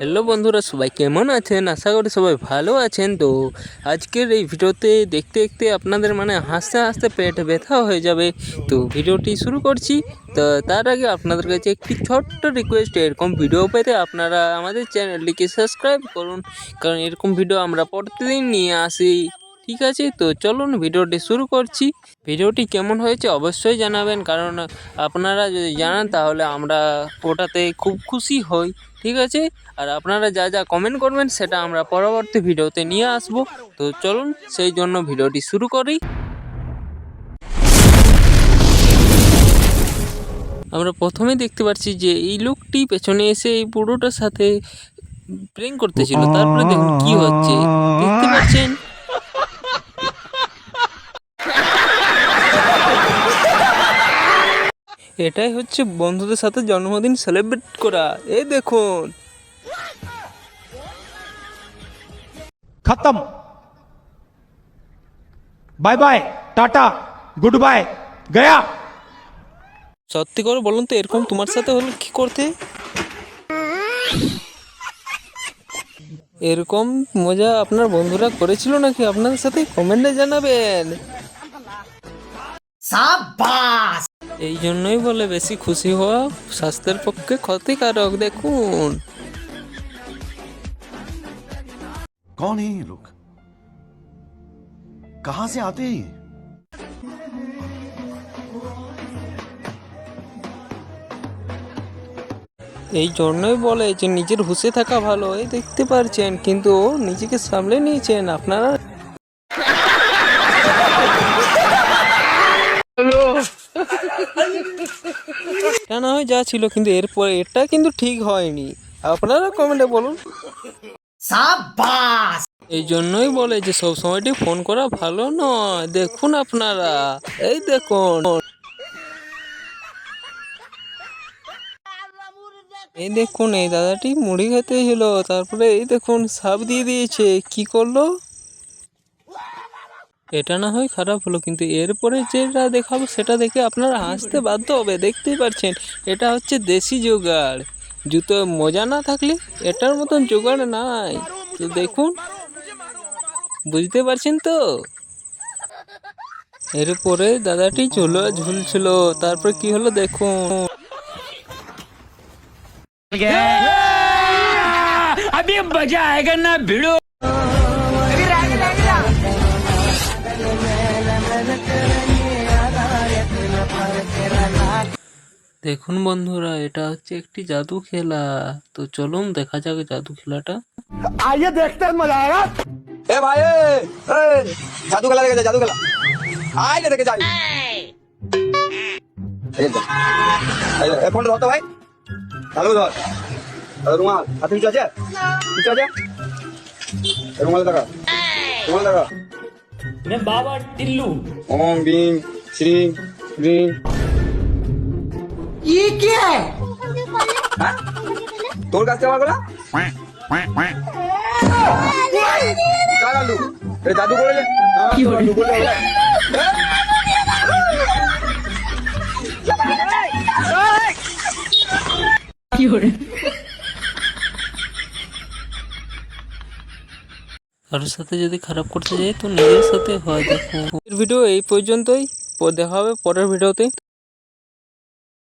Hello বন্ধুরা, সবাই কেমন আছেন? আশা করি সবাই ভালো আছেন। তো আজকের এই ভিডিওতে দেখতে দেখতে আপনাদের মানে হাসতে হাসতে পেট ব্যথা হয়ে যাবে। তো ভিডিওটি শুরু করছি। তো তার আগে আপনাদের কাছে একটি ছোট্ট রিকোয়েস্ট এরকম ভিডিও পেতে আপনারা আমাদের চ্যানেলটিকে সাবস্ক্রাইব করুন। কারণ এরকম ভিডিও আমরা প্রতিদিন নিয়ে আসি। ঠিক আছে? তো চলুন ভিডিওটি শুরু করছি। ভিডিওটি কেমন হয়েছে অবশ্যই জানাবেন। কারণ আপনারা যদি জানান, তাহলে আমরা ওটাতে খুব খুশি হই। ঠিক আছে? আর আপনারা যা যা কমেন্ট করবেন সেটা আমরা পরবর্তী ভিডিওতে নিয়ে আসব। তো চলুন, সেই জন্য ভিডিওটি শুরু করি। আমরা প্রথমে দেখতে পাচ্ছি যে এই লোকটি পেছনে এসে এই পুরোটার সাথে প্রেম করতেছিল। তারপরে দেখুন কি হচ্ছে। দেখতে পাচ্ছেন? এটাই হচ্ছে বন্ধুদের সাথে জন্মদিন সেলিব্রেট করা। এই দেখুন। খতম। Bye bye ta ta good bye Gaya. সত্যি করে বলুন তো এরকম তোমার সাথে হলে কি করতে? এরকম মজা আপনার বন্ধুরা করেছিল নাকি? আপনাদের সাথে কমেন্টে জানাবেন। সাবাস এই জন্যই বলে বেশি খুশি হওয়া স্বাস্থ্যের পক্ষে ক্ষতিকারক দেখুন कौन है ये लोग कहां से आते हैं ये? এই জন্যই বলে যে নিজের হুঁশে থাকা ভালো এই দেখতে পারছেন কিন্তু ও নিজেকে সামলে নিয়েছেন আপনারা না হয় যা ছিল কিন্তু এরপর এটা কিন্তু ঠিক হয়নি। আপনারা কমেন্টে বলুন। এই জন্যই বলে যে সব সময়টি ফোন করা ভালো নয়। দেখুন আপনারা। এই দেখুন। এই দেখুন এই দাদাটি মুড়ি খেতে ছিল তারপরে এই দেখুন সাপ দিয়ে দিয়েছে। কি করল? এটা না হয় খারাপ হলো, কিন্তু এরপরে যেটা দেখাবো সেটা দেখে আপনারা হাসতে বাধ্য হবে, দেখতেই পারছেন। এটা হচ্ছে দেশি জোগাড়। জুতো মজা না থাকলে এটার মতন জোগাড় নাই। তো দেখুন, বুঝতে পারছেন তো? এরপরে দাদাটি ঝুল ঝুলছিল, তারপর কি হলো দেখুন। আমি মজা আয়গা না ভিড়ো দেখুন বন্ধুরা এটা হচ্ছে একটি জাদু খেলা। তো চলুন দেখা যাক জাদু খেলাটা। আইয়ে দেখতে মজা আয়েগা এ ভাই এ জাদু খেলা দেখে জাদু খেলা। আইলে দেখে যাই। এ ফোন ধর তো ভাই। চালু ধর। রুমাল হাতে কিছু আছে? কিছু আছে? রুমাল দেখা। রুমাল দেখা। বাবা টিল্লু। ওম বিং শ্রী গ্রিন তোর দাদু করে কারোর সাথে যদি খারাপ করতে যাই তো নিজের সাথে হয় দেখো। ভিডিও এই পর্যন্তই। দেখা হবে পরের ভিডিওতে।